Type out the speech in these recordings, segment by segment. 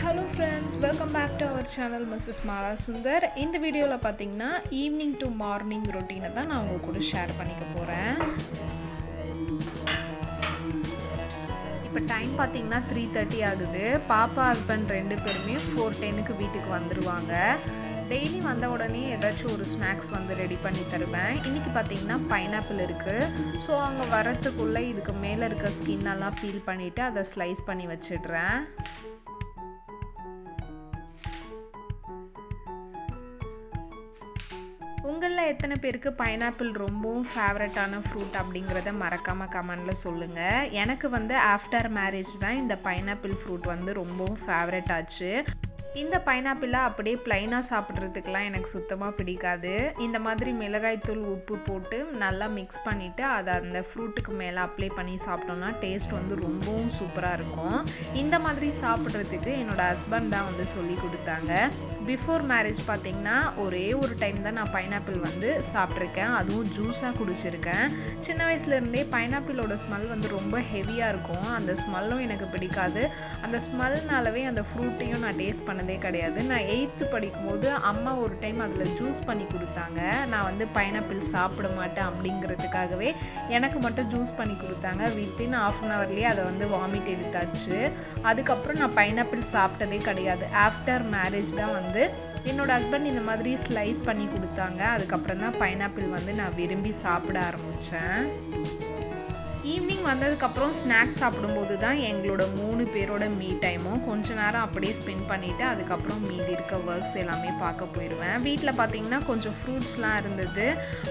Hello friends welcome back to our channel Mrs Mala Sundar இந்த வீடியோவில் பார்த்தீங்கன்னா evening to morning ரொட்டீனை தான் நான் உங்கள் கூட ஷேர் பண்ணிக்க போகிறேன் இப்போ டைம் பார்த்தீங்கன்னா த்ரீ தேர்ட்டி ஆகுது. பாப்பா ஹஸ்பண்ட் ரெண்டு பேருமே ஃபோர் டென்னுக்கு வீட்டுக்கு வந்துடுவாங்க டெய்லி வந்த உடனே ஏதாச்சும் ஒரு ஸ்நாக்ஸ் வந்து ரெடி பண்ணி தருவேன். இன்றைக்கி பார்த்தீங்கன்னா பைனாப்பிள் இருக்குது ஸோ அவங்க வரத்துக்குள்ளே இதுக்கு மேலே இருக்க ஸ்கின்னெல்லாம் பீல் பண்ணிவிட்டு அதை ஸ்லைஸ் பண்ணி வச்சிடுறேன். எத்தனை பேருக்கு பைனாப்பிள் ரொம்பவும் ஃபேவரட்டான ஃப்ரூட் அப்படிங்கிறத மறக்காமல் கமெண்டில் சொல்லுங்கள் எனக்கு வந்து ஆஃப்டர் மேரேஜ் தான் இந்த பைனாப்பிள் ஃப்ரூட் வந்து ரொம்பவும் ஃபேவரட் ஆச்சு. இந்த பைனாப்பிளை அப்படியே ப்ளைனாக சாப்பிட்றதுக்கெலாம் எனக்கு சுத்தமாக பிடிக்காது. இந்த மாதிரி மிளகாய்த்தூள் உப்பு போட்டு நல்லா மிக்ஸ் பண்ணிவிட்டு அதை அந்த ஃப்ரூட்டுக்கு மேலே அப்ளை பண்ணி சாப்பிட்டோம்னா டேஸ்ட் வந்து ரொம்பவும் சூப்பராக இருக்கும். இந்த மாதிரி சாப்பிட்றதுக்கு என்னோடய ஹஸ்பண்ட் தான் வந்து சொல்லி கொடுத்தாங்க. பிஃபோர் மேரேஜ் பார்த்திங்கன்னா ஒரே ஒரு டைம் தான் நான் பைனாப்பிள் வந்து சாப்பிட்ருக்கேன் அதுவும் ஜூஸாக குடிச்சிருக்கேன். சின்ன வயசுலேருந்தே பைனாப்பிளோட ஸ்மெல் வந்து ரொம்ப ஹெவியாக இருக்கும். அந்த ஸ்மெல்லும் எனக்கு பிடிக்காது. அந்த ஸ்மெல்னாலவே அந்த ஃப்ரூட்டையும் நான் டேஸ்ட் பண்ணதே கிடையாது. நான் எயித்து படிக்கும்போது அம்மா ஒரு டைம் அதில் ஜூஸ் பண்ணி கொடுத்தாங்க. நான் வந்து பைனாப்பிள் சாப்பிட மாட்டேன் அப்படிங்கிறதுக்காகவே எனக்கு மட்டும் ஜூஸ் பண்ணி கொடுத்தாங்க. வித்தின் ஆஃப் அன் ஹவர்லேயே அதை வந்து வாமிட் எடுத்தாச்சு. அதுக்கப்புறம் நான் பைனாப்பிள் சாப்பிட்டதே கிடையாது. ஆஃப்டர் மேரேஜ் தான் வந்து என்னோட ஹஸ்பண்ட் இந்த மாதிரி ஸ்லைஸ் பண்ணி கொடுத்தாங்க. அதுக்கப்புறம் தான் பைனாப்பிள் வந்து நான் விரும்பி சாப்பிட ஆரம்பித்தேன் ஈவினிங் வந்ததுக்கப்புறம் ஸ்நாக்ஸ் சாப்பிடும்போது தான் எங்களோட மூணு பேரோட மீ டைமும் கொஞ்ச நேரம் அப்படியே ஸ்பெண்ட் பண்ணிவிட்டு அதுக்கப்புறம் மீதி இருக்க ஒர்க்ஸ் எல்லாமே பார்க்க போயிடுவேன் வீட்டில் பார்த்தீங்கன்னா கொஞ்சம் ஃப்ரூட்ஸ்லாம் இருந்தது.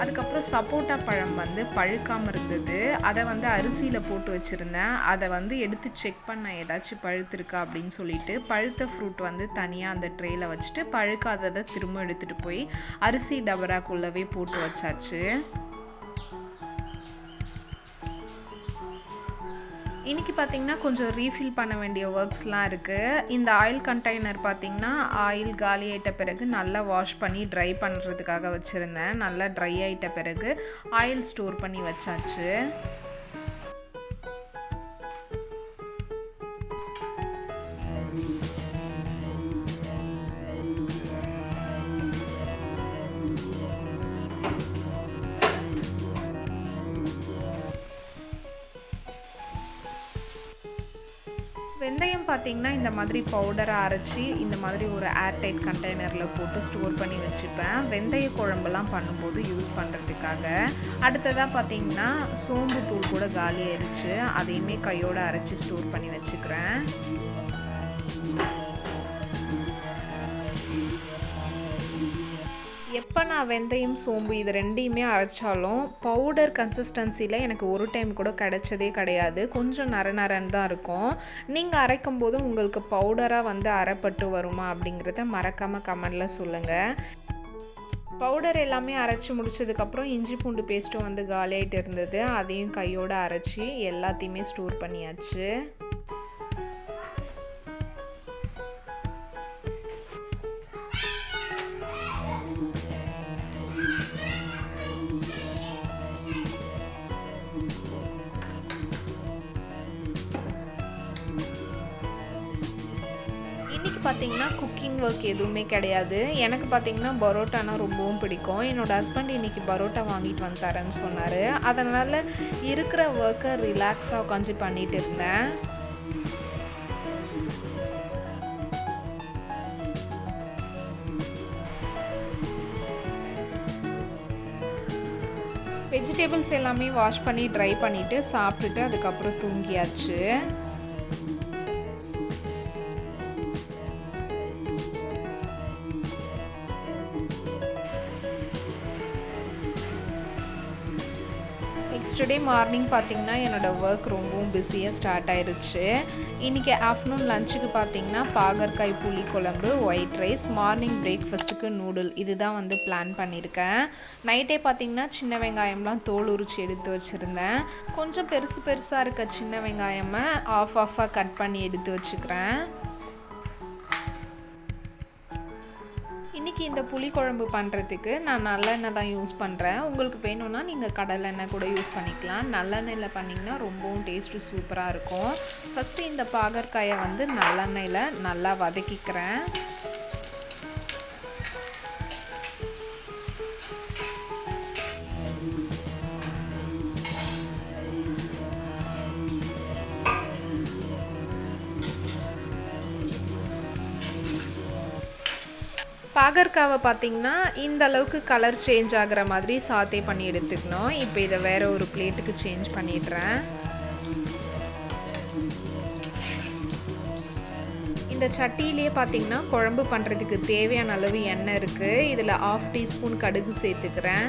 அதுக்கப்புறம் சப்போட்டா பழம் வந்து பழுக்காமல் இருந்தது. அதை வந்து அரிசியில் போட்டு வச்சுருந்தேன். அதை வந்து எடுத்து செக் பண்ண ஏதாச்சும் பழுத்திருக்கா அப்படின்னு சொல்லிட்டு பழுத்த ஃப்ரூட் வந்து தனியாக அந்த ட்ரேயில் வச்சுட்டு பழுக்காததை திரும்ப எடுத்துகிட்டு போய் அரிசி டபராக்குள்ளவே போட்டு வச்சாச்சு. இன்றைக்கி பார்த்திங்கன்னா கொஞ்சம் ரீஃபில் பண்ண வேண்டிய ஒர்க்ஸ்லாம் இருக்குது இந்த ஆயில் கண்டெய்னர் பார்த்திங்கன்னா ஆயில் காலி ஆகிட்ட பிறகு நல்லா வாஷ் பண்ணி ட்ரை பண்ணுறதுக்காக வச்சுருந்தேன். நல்லா ட்ரை ஆகிட்ட பிறகு ஆயில் ஸ்டோர் பண்ணி வச்சாச்சு. வெந்தயம் பார்த்திங்கன்னா இந்த மாதிரி பவுடரை அரைச்சி இந்த மாதிரி ஒரு ஏர்டைட் கண்டெய்னரில் போட்டு ஸ்டோர் பண்ணி வச்சுப்பேன். வெந்தய குழம்புலாம் பண்ணும்போது யூஸ் பண்ணுறதுக்காக அடுத்ததாக பார்த்திங்கன்னா சோம்பு தூள் கூட காலி ஆயிடுச்சு அதையுமே கையோடு அரைச்சி ஸ்டோர் பண்ணி வச்சுக்கிறேன். எப்போ நான் வெந்தயம் சோம்பு இது ரெண்டையுமே அரைச்சாலும் பவுடர் கன்சிஸ்டன்சியில் எனக்கு ஒரு டைம் கூட கிடைச்சதே கிடையாது. கொஞ்சம் நர நரன்னு தான் இருக்கும். நீங்கள் அரைக்கும் போது உங்களுக்கு பவுடராக வந்து அரைப்பட்டு வருமா அப்படிங்கிறத மறக்காமல் கமெண்டில் சொல்லுங்கள் பவுடர் எல்லாமே அரைச்சி முடிச்சதுக்கப்புறம் இஞ்சி பூண்டு பேஸ்ட்டும் வந்து காலியாகிட்டு இருந்தது. அதையும் கையோடு அரைச்சி எல்லாத்தையுமே ஸ்டோர் பண்ணியாச்சு. பார்த்தீங்கன்னா குக்கிங் ஒர்க் எதுவுமே கிடையாது. எனக்கு பார்த்தீங்கன்னா பரோட்டானா ரொம்பவும் பிடிக்கும். என்னோடய ஹஸ்பண்ட் இன்றைக்கி பரோட்டா வாங்கிட்டு வந்து தரேன்னு சொன்னார். அதனால் இருக்கிற ஒர்க்கை ரிலாக்ஸாக உட்காந்து பண்ணிகிட்டு இருந்தேன். வெஜிடபிள்ஸ் எல்லாமே வாஷ் பண்ணி ட்ரை பண்ணிவிட்டு சாப்பிட்டுட்டு அதுக்கப்புறம் தூங்கியாச்சு. நெக்ஸ்ட் மார்னிங் பார்த்திங்கன்னா என்னோடய ஒர்க் ரொம்பவும் பிஸியாக ஸ்டார்ட் ஆயிடுச்சு இன்றைக்கி ஆஃப்டர்நூன் லஞ்சுக்கு பார்த்திங்கன்னா பாகற்காய் புளி குழம்பு ஒயிட் ரைஸ் மார்னிங் பிரேக்ஃபாஸ்ட்டுக்கு நூடுல் இதுதான் வந்து பிளான் பண்ணியிருக்கேன். நைட்டே பார்த்திங்கன்னா சின்ன வெங்காயம்லாம் தோல் உரிச்சு எடுத்து வச்சுருந்தேன். கொஞ்சம் பெருசு பெருசாக இருக்க சின்ன வெங்காயமாக ஆஃப் ஆஃபாக கட் பண்ணி எடுத்து வச்சுக்கிறேன். இன்றைக்கி இந்த புளி குழம்பு பண்ணுறதுக்கு நான் நல்லெண்ணெய் தான் யூஸ் பண்ணுறேன் உங்களுக்கு வேணும்னா நீங்கள் கடலெண்ணெய் கூட யூஸ் பண்ணிக்கலாம். நல்லெண்ணெயில் பண்ணிங்கன்னா ரொம்பவும் டேஸ்ட்டு சூப்பராக இருக்கும். ஃபஸ்ட்டு இந்த பாகற்காயை வந்து நல்லெண்ணெயில் நல்லா வதக்கிக்கிறேன். பாகற்காவை பார்த்திங்கன்னா இந்த அளவுக்கு கலர் சேஞ்ச் ஆகிற மாதிரி சாத்தே பண்ணி எடுத்துக்கணும். இப்போ இதை வேற ஒரு பிளேட்டுக்கு சேஞ்ச் பண்ணிடுறேன். இந்த சட்டியிலே பார்த்தீங்கன்னா குழம்பு பண்ணுறதுக்கு தேவையான அளவு எண்ணெய் இருக்குது இதில் ஆஃப் டீஸ்பூன் கடுகு சேர்த்துக்கிறேன்.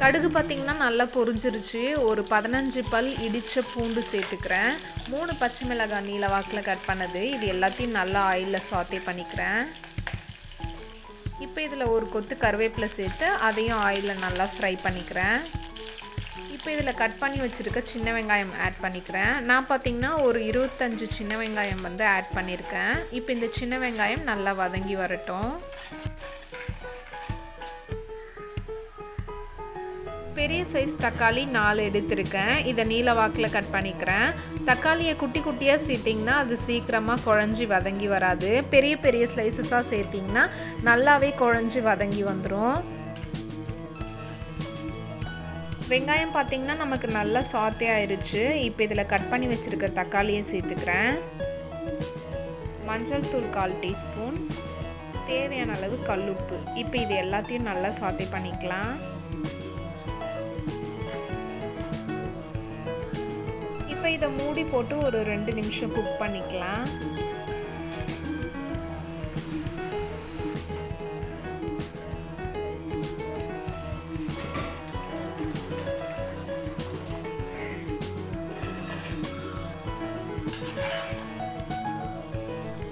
கடுகு பார்த்திங்கன்னா நல்லா பொரிஞ்சிருச்சு. ஒரு பதினஞ்சு பல் இடித்த பூண்டு சேர்த்துக்கிறேன். மூணு பச்சை மிளகாய் நீல வாக்கில் கட் பண்ணது. இது எல்லாத்தையும் நல்லா ஆயிலில் சாத்தே பண்ணிக்கிறேன். இப்போ இதில் ஒரு கொத்து கருவேப்பிலை சேர்த்து அதையும் ஆயிலில் நல்லா ஃப்ரை பண்ணிக்கிறேன். இப்போ இதில் கட் பண்ணி வச்சுருக்க சின்ன வெங்காயம் ஆட் பண்ணிக்கிறேன். நான் பார்த்திங்கன்னா ஒரு இருபத்தஞ்சு சின்ன வெங்காயம் வந்து ஆட் பண்ணியிருக்கேன். இப்போ இந்த சின்ன வெங்காயம் நல்லா வதங்கி வரட்டும். பெரிய சைஸ் தக்காளி நாலு எடுத்திருக்கேன். இதை நீல வாக்கில் கட் பண்ணிக்கிறேன். தக்காளியை குட்டி குட்டியாக சேர்த்திங்கன்னா அது சீக்கிரமாக குழஞ்சி வதங்கி வராது. பெரிய பெரிய ஸ்லைசஸாக சேர்த்திங்கன்னா நல்லாவே குழஞ்சி வதங்கி வந்துடும் வெங்காயம் பார்த்திங்கன்னா நமக்கு நல்லா சாத்தே ஆயிடுச்சு இப்போ இதில் கட் பண்ணி வச்சுருக்க தக்காளியை சேர்த்துக்கிறேன். மஞ்சள் தூள் கால் டீஸ்பூன். தேவையான அளவு கல்லுப்பு. இப்போ இது எல்லாத்தையும் நல்லா சாத்தே பண்ணிக்கலாம். இப்போ இதை மூடி போட்டு ஒரு ரெண்டு நிமிஷம் குக் பண்ணிக்கலாம்.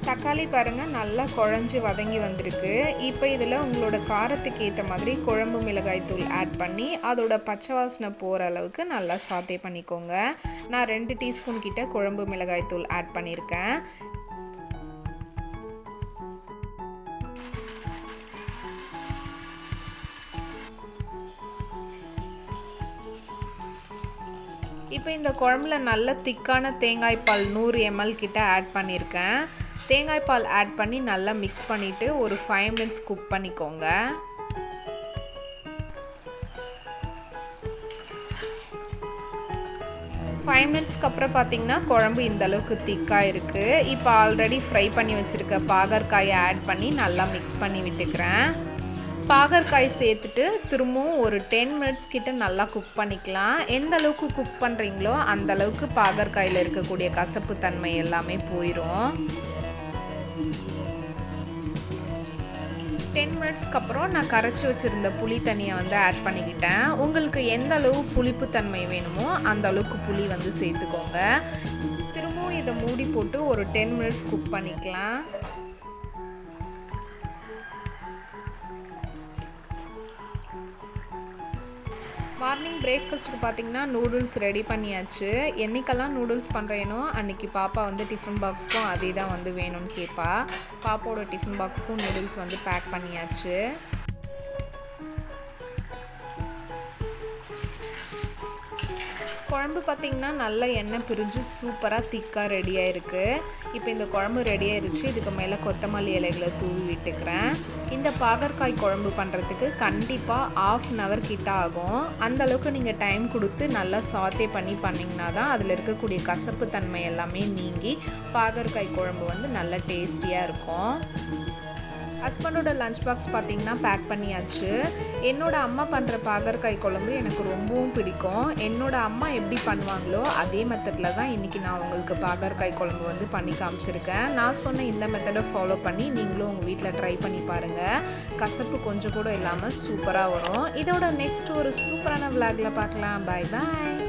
தக்காளி பாருங்கள் நல்லா குழஞ்சி வதங்கி வந்திருக்கு. இப்போ இதில் உங்களோட காரத்துக்கு ஏற்ற மாதிரி குழம்பு மிளகாய் தூள் ஆட் பண்ணி அதோட பச்சை வாசனை போகிற அளவுக்கு நல்லா சாத்தே பண்ணிக்கோங்க. நான் ரெண்டு டீஸ்பூன் கிட்ட குழம்பு மிளகாய்த்தூள் ஆட் பண்ணியிருக்கேன். இப்போ இந்த குழம்புல நல்ல திக்கான தேங்காய் பால் நூறு எம்எல் கிட்ட ஆட் பண்ணியிருக்கேன். தேங்காய் பால் ஆட் பண்ணி நல்லா மிக்ஸ் பண்ணிவிட்டு ஒரு ஃபைவ் மினிட்ஸ் குக் பண்ணிக்கோங்க. ஃபைவ் மினிட்ஸ்க்கு அப்புறம் பார்த்தீங்கன்னா குழம்பு இந்த அளவுக்கு திக்காக இருக்குது இப்போ ஆல்ரெடி ஃப்ரை பண்ணி வச்சுருக்க பாகற்காயை ஆட் பண்ணி நல்லா மிக்ஸ் பண்ணி விட்டுக்கிறேன். பாகற்காய் சேர்த்துட்டு திரும்பவும் ஒரு டென் மினிட்ஸ் கிட்ட நல்லா குக் பண்ணிக்கலாம். எந்த அளவுக்கு குக் பண்ணுறீங்களோ அந்த அளவுக்கு பாகற்காயில் இருக்கக்கூடிய கசப்பு தன்மை எல்லாமே போயிடும் டென் மினிட்ஸ்க்கு அப்புறம் நான் கரைச்சி வச்சுருந்த புளி தண்ணியை வந்து ஆட் பண்ணிக்கிட்டேன். உங்களுக்கு எந்த அளவு புளிப்பு தன்மை வேணுமோ அந்த அளவுக்கு புளி வந்து சேர்த்துக்கோங்க. திரும்பவும் இதை மூடி போட்டு ஒரு டென் மினிட்ஸ் குக் பண்ணிக்கலாம். மார்னிங் பிரேக்ஃபாஸ்ட்டுக்கு பார்த்தீங்கன்னா நூடுல்ஸ் ரெடி பண்ணியாச்சு. என்றைக்கெல்லாம் நூடுல்ஸ் பண்ணுறேனோ அன்றைக்கி பாப்பா வந்து டிஃபன் பாக்ஸ்க்கும் அதே தான் வந்து வேணும்னு கேட்பா பாப்பாவோட டிஃபன் பாக்ஸ்க்கும் நூடுல்ஸ் வந்து பேக் பண்ணியாச்சு. குழம்பு பார்த்திங்கன்னா நல்லா எண்ணெய் பிரிஞ்சு சூப்பராக திக்காக ரெடியாக இருக்குது இப்போ இந்த குழம்பு ரெடி இதுக்கு மேலே கொத்தமல்லி இலைகளை தூவி விட்டுக்கிறேன். இந்த பாகற்காய் குழம்பு பண்ணுறதுக்கு கண்டிப்பாக ஆஃப் அன் ஹவர் கிட்ட ஆகும். அந்தளவுக்கு நீங்கள் டைம் கொடுத்து நல்லா சாத்தே பண்ணி பண்ணிங்கன்னா தான் அதில் இருக்கக்கூடிய கசப்பு தன்மை எல்லாமே நீங்கி பாகற்காய் குழம்பு வந்து நல்லா டேஸ்டியாக இருக்கும். ஹஸ்பண்டோட லஞ்ச் பாக்ஸ் பார்த்திங்கன்னா பேக் பண்ணியாச்சு. என்னோட அம்மா பண்ணுற பாகற்காய் குழம்பு எனக்கு ரொம்பவும் பிடிக்கும். என்னோட அம்மா எப்படி பண்ணுவாங்களோ அதே மெத்தடில் தான் இன்றைக்கி நான் உங்களுக்கு பாகற்காய் குழம்பு வந்து பண்ணி காமிச்சிருக்கேன். நான் சொன்ன இந்த மெத்தடை ஃபாலோ பண்ணி நீங்களும் உங்கள் வீட்டில் ட்ரை பண்ணி பாருங்கள் கசப்பு கொஞ்சம் கூட இல்லாமல் சூப்பராக வரும். இதோட நெக்ஸ்ட் ஒரு சூப்பரான விளாகில் பார்க்கலாம் பாய் பாய்